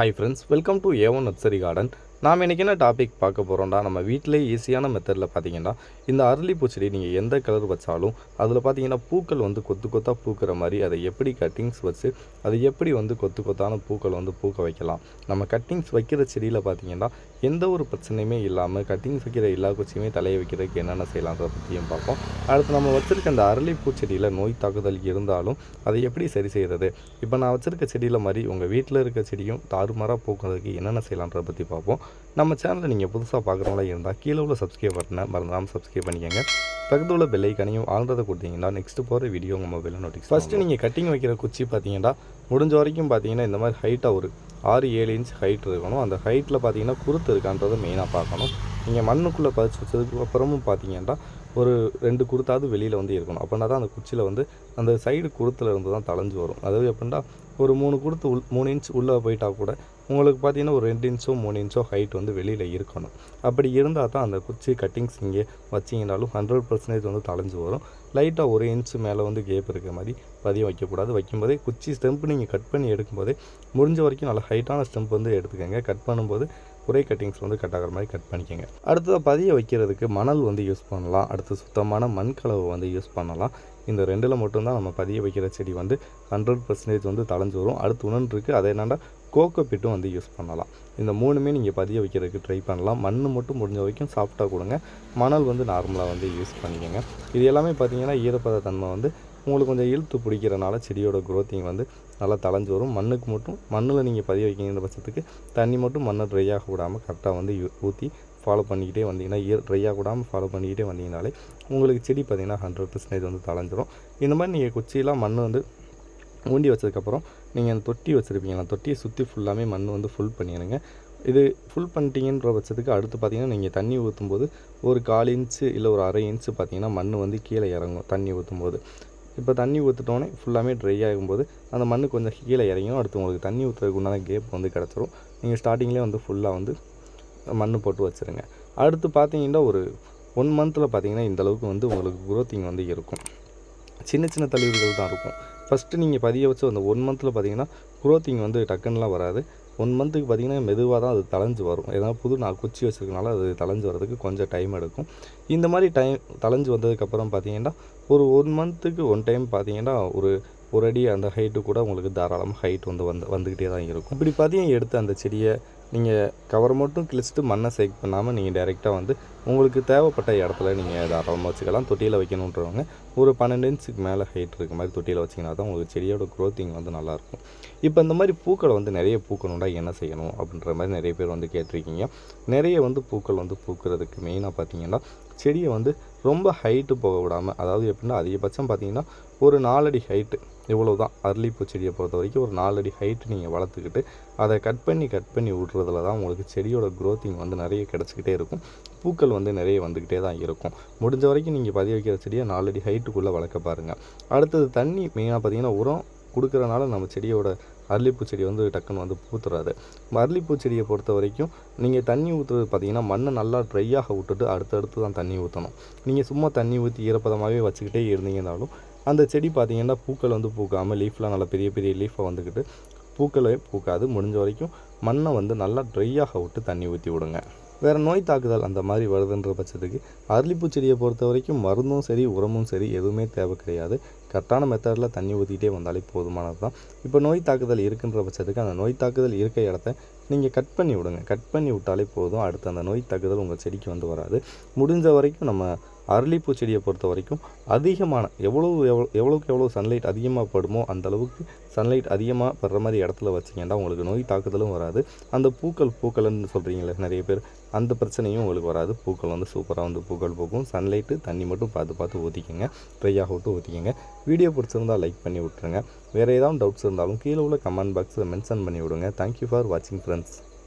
Hi friends, welcome to A1 Nursery Garden. நாம் இன்றைக்கி என்ன டாபிக் பார்க்க போகிறோம்டா நம்ம வீட்டிலே ஈஸியான மெத்தடில் பார்த்தீங்கன்னா இந்த அரளி பூச்செடி நீங்கள் எந்த கலர் வச்சாலும் அதில் பார்த்தீங்கன்னா பூக்கள் வந்து கொத்து கொத்தாக பூக்கிற மாதிரி அதை எப்படி கட்டிங்ஸ் வச்சு அதை எப்படி வந்து கொத்து கொத்தான பூக்கள் வந்து பூக்க வைக்கலாம் நம்ம கட்டிங்ஸ் வைக்கிற செடியில் பார்த்தீங்கன்னா எந்த ஒரு பிரச்சனையுமே இல்லாமல் கட்டிங்ஸ் வைக்கிற எல்லா குச்சியுமே தலையை வைக்கிறதுக்கு என்னென்ன செய்யலாம்ன்றத பற்றியும் பார்ப்போம் அடுத்து நம்ம வச்சுருக்க அந்த அரளி பூச்செடியில் நோய் தாக்குதல் இருந்தாலும் அதை எப்படி சரி செய்கிறது இப்போ நான் வச்சுருக்க செடியில் மாதிரி உங்கள் வீட்டில் இருக்க செடியும் தாறுமாறாக பூக்கிறதுக்கு என்னென்ன செய்யலான்றதை பற்றி பார்ப்போம் நம்ம சேனலை நீங்கள் புதுசாக பார்க்குறவங்களா இருந்தால் கீழே உள்ள சப்ஸ்கிரைப் பட்டனை மறந்தாமல் சப்ஸ்கிரைப் பண்ணிக்கோங்க பக்கத்தில் உள்ள பெல்லைக்கனையும் ஆழ்ந்ததை கொடுத்தீங்கன்னா நெக்ஸ்ட் போகிற வீடியோ உங்கள் மொபைலில் நோட்டிஃபிகேஷன் ஃபஸ்ட்டு நீங்கள் கட்டிங் வைக்கிற குச்சி பார்த்தீங்கன்னா முடிஞ்ச வரைக்கும் பார்த்தீங்கன்னா இந்த மாதிரி ஹைட்டாக ஒரு ஆறு ஏழு இன்ச் ஹைட் இருக்கணும் அந்த ஹைட்டில் பார்த்தீங்கன்னா குருத்து இருக்கான்றதை மெயினாக பார்க்கணும் நீங்கள் மண்ணுக்குள்ளே பதிச்சு வச்சதுக்கு அப்புறமும் பார்த்தீங்கன்னா ஒரு ரெண்டு குருத்தாவது வெளியில் வந்து இருக்கணும் அப்படின்னா தான் அந்த குச்சியில் வந்து அந்த சைடு குருத்தில் இருந்து தான் தலைஞ்சு வரும் அதாவது எப்படின்னா ஒரு மூணு குருத்து உள் மூணு இன்ச் உள்ளே போயிட்டால் கூட உங்களுக்கு பார்த்தீங்கன்னா ஒரு ரெண்டு இன்ச்சோ மூணு இன்ச்சோ ஹைட் வந்து வெளியில் இருக்கணும் அப்படி இருந்தால் தான் அந்த குச்சி கட்டிங்ஸ் நீங்கள் வச்சிங்கனாலும் ஹண்ட்ரட் பர்சன்டேஜ் வந்து தலைஞ்சு வரும் லைட்டாக ஒரு இன்ச்சு மேலே வந்து கேப் இருக்கிற மாதிரி பதியம் வைக்கக்கூடாது வைக்கும்போதே குச்சி ஸ்டெம்ப் நீங்கள் கட் பண்ணி எடுக்கும்போதே முடிஞ்ச வரைக்கும் நல்ல ஹைட்டான ஸ்டெம்ப் வந்து எடுத்துக்கோங்க கட் பண்ணும்போது குறை கட்டிங்ஸ் வந்து கட் ஆகிற மாதிரி கட் பண்ணிக்கோங்க அடுத்ததாக பதிய வைக்கிறதுக்கு மணல் வந்து யூஸ் பண்ணலாம் அடுத்து சுத்தமான மண் கலவை வந்து யூஸ் பண்ணலாம் இந்த ரெண்டில் மட்டும்தான் நம்ம பதிய வைக்கிற செடி வந்து ஹண்ட்ரட் பர்சன்டேஜ் வந்து தலைஞ்சு வரும் அடுத்து உணன் இருக்குது அதை என்னென்னா கோகோபிட்டும் வந்து யூஸ் பண்ணலாம் இந்த மூணுமே நீங்கள் பதிய வைக்கிறதுக்கு ட்ரை பண்ணலாம் மண் மட்டும் முடிஞ்ச வரைக்கும் சாஃப்டாக கொடுங்க மணல் வந்து நார்மலாக வந்து யூஸ் பண்ணிக்கோங்க இது எல்லாமே பார்த்தீங்கன்னா ஈரப்பத தன்மை வந்து உங்களுக்கு கொஞ்சம் இழுத்து பிடிக்கிறனால செடியோட க்ரோத்திங் வந்து நல்லா தளைஞ்சு வரும் மண்ணுக்கு மட்டும் மண்ணில் நீங்கள் பதிய வைக்கிற பட்சத்துக்கு தண்ணி மட்டும் மண்ணை ட்ரை ஆக விடாமல் கரெக்டாக வந்து ஊற்றி ஃபாலோ பண்ணிக்கிட்டே வந்தீங்கன்னா ட்ரை ட்ரையாக கூடாமல் ஃபாலோ பண்ணிக்கிட்டே வந்தீங்கனாலே உங்களுக்கு செடி பார்த்திங்கன்னா ஹண்ட்ரட் பர்சன்டேஜ் வந்து தளைஞ்சிரும் இந்த மாதிரி நீங்கள் குச்சியெலாம் மண் வந்து ஊண்டி வச்சதுக்கப்புறம் நீங்கள் அந்த தொட்டி வச்சுருப்பீங்களா தொட்டியை சுற்றி ஃபுல்லாமே மண் வந்து ஃபுல் பண்ணிடுங்க இது ஃபுல் பண்ணிட்டீங்கன்ற பட்சத்துக்கு அடுத்து பார்த்தீங்கன்னா நீங்கள் தண்ணி ஊற்றும் போது ஒரு கால் இன்ச்சு இல்லை ஒரு அரை இன்ச்சு பார்த்தீங்கன்னா மண் வந்து கீழே இறங்கும் தண்ணி ஊற்றும் போது இப்போ தண்ணி ஊற்றுட்டோன்னே ஃபுல்லாகவே ட்ரை ஆகும்போது அந்த மண் கொஞ்சம் கீழே இறங்கும் அடுத்து உங்களுக்கு தண்ணி ஊற்றுறதுக்கு உண்டான கேப் வந்து கிடச்சிரும் நீங்கள் ஸ்டார்டிங்லேயே வந்து ஃபுல்லாக வந்து மண் போட்டு வச்சுருங்க அடுத்து பார்த்தீங்கன்னா ஒரு ஒன் மந்த்தில் பார்த்தீங்கன்னா இந்தளவுக்கு வந்து உங்களுக்கு குரோத்திங் வந்து இருக்கும் சின்ன சின்ன தழிவுகள் தான் இருக்கும் ஃபஸ்ட்டு நீங்கள் பதிய வச்சு அந்த ஒன் மந்தில் பார்த்தீங்கன்னா குரோத்திங் வந்து டக்குன்னெலாம் வராது ஒன் மந்த்துக்கு பார்த்திங்கன்னா மெதுவாக தான் அது தலைஞ்சு வரும் ஏதாவது புது நான் குச்சி வச்சுருக்கனால அது தலைஞ்சு வரதுக்கு கொஞ்சம் டைம் எடுக்கும் இந்த மாதிரி டைம் தலைஞ்சு வந்ததுக்கப்புறம் பார்த்தீங்கன்னா ஒரு ஒன் மந்த்துக்கு ஒன் டைம் பார்த்தீங்கன்னா ஒரு ஒரு அடி அந்த ஹைட்டு கூட உங்களுக்கு தாராளமாக ஹைட் வந்து வந்து வந்துக்கிட்டே தான் இருக்கும் இப்படி பார்த்தீங்கன்னா எடுத்து அந்த செடியை நீங்கள் கவர் மட்டும் கிழிச்சிட்டு மண்ணை சேக் பண்ணாமல் நீங்கள் டைரெக்டாக வந்து உங்களுக்கு தேவைப்பட்ட இடத்துல நீங்கள் தாராளமாக வச்சுக்கலாம் தொட்டியில் வைக்கணுன்றவங்க ஒரு பன்னெண்டு இன்ச்சுக்கு மேலே ஹைட் இருக்க மாதிரி தொட்டியில் வச்சிங்கன்னா தான் உங்களுக்கு செடியோட க்ரோத்திங் வந்து நல்லாயிருக்கும் இப்போ இந்த மாதிரி பூக்களை வந்து நிறைய பூக்கணுண்டா என்ன செய்யணும் அப்படின்ற மாதிரி நிறைய பேர் வந்து கேட்டிருக்கீங்க நிறைய வந்து பூக்கள் வந்து பூக்கிறதுக்கு மெயினாக பார்த்தீங்கன்னா செடியை வந்து ரொம்ப ஹைட்டு போக விடாமல் அதாவது எப்படின்னா அதிகபட்சம் பார்த்தீங்கன்னா ஒரு நாலடி ஹைட்டு இவ்வளோ தான் அரளிப்பூ செடியை பொறுத்த வரைக்கும் ஒரு நாலடி ஹைட்டு நீங்கள் வளர்த்துக்கிட்டு அதை கட் பண்ணி கட் பண்ணி விட்றதுல தான் உங்களுக்கு செடியோட க்ரோத்திங் வந்து நிறைய கிடச்சிக்கிட்டே இருக்கும் பூக்கள் வந்து நிறைய வந்துக்கிட்டே தான் இருக்கும் முடிஞ்ச வரைக்கும் நீங்கள் பதிய வைக்கிற செடியை நாலடி ஹைட்டுக்குள்ளே வளர்க்க பாருங்கள் அடுத்தது தண்ணி மெயினாக பார்த்தீங்கன்னா உரம் கொடுக்குறனால நம்ம செடியோட அரளிப்பூ செடி வந்து டக்குன்னு வந்து பூத்துறாது அரளிப்பூ செடியை பொறுத்த வரைக்கும் நீங்கள் தண்ணி ஊற்றுறது பார்த்தீங்கன்னா மண்ணை நல்லா ட்ரையாக விட்டுட்டு அடுத்தடுத்து தான் தண்ணி ஊற்றணும் நீங்கள் சும்மா தண்ணி ஊற்றி ஈரப்பதமாகவே வச்சுக்கிட்டே இருந்தீங்கனாலும் அந்த செடி பார்த்திங்கன்னா பூக்கள் வந்து பூக்காமல் லீஃப்லாம் நல்லா பெரிய பெரிய லீஃபாக வந்துக்கிட்டு பூக்களே பூக்காது முடிஞ்ச வரைக்கும் மண்ணை வந்து நல்லா ட்ரையாக விட்டு தண்ணி ஊற்றி விடுங்க வேறு நோய் தாக்குதல் அந்த மாதிரி வருதுன்ற பட்சத்துக்கு அரளிப்பூ செடியை பொறுத்த வரைக்கும் மருந்தும் சரி உரமும் சரி எதுவுமே தேவை கிடையாது கரெக்டான மெத்தடில் தண்ணி ஊற்றிக்கிட்டே வந்தாலே போதுமானது தான் இப்போ நோய் தாக்குதல் இருக்குன்ற பட்சத்துக்கு அந்த நோய் தாக்குதல் இருக்க இடத்த நீங்கள் கட் பண்ணி விடுங்க கட் பண்ணி விட்டாலே போதும் அடுத்து அந்த நோய் தாக்குதல் உங்கள் செடிக்கு வந்து வராது முடிஞ்ச வரைக்கும் நம்ம அரளிப்பூ செடியை பொறுத்த வரைக்கும் அதிகமான எவ்வளோ எவ்வளோ எவ்வளோக்கு எவ்வளோ சன்லைட் அதிகமாக படுமோ அந்த அளவுக்கு சன்லைட் அதிகமாக படுற மாதிரி இடத்துல வச்சிங்கன்னா உங்களுக்கு நோய் தாக்குதலும் வராது அந்த பூக்கள் பூக்கள்னு சொல்கிறீங்களே நிறைய பேர் அந்த பிரச்சனையும் உங்களுக்கு வராது பூக்கள் வந்து சூப்பராக வந்து பூக்கள் பூக்கும் சன்லைட்டு தண்ணி மட்டும் பார்த்து பார்த்து ஊற்றிக்கோங்க ட்ரையாக விட்டு ஊற்றிக்கோங்க வீடியோ பிடிச்சிருந்தால் லைக் பண்ணி விட்டுருங்க வேறு ஏதாவது டவுட்ஸ் இருந்தாலும் கீழே உள்ள கமெண்ட் பாக்ஸில் மென்ஷன் பண்ணி விடுங்க தேங்க்யூ ஃபார் வாட்சிங் ஃப்ரெண்ட்ஸ்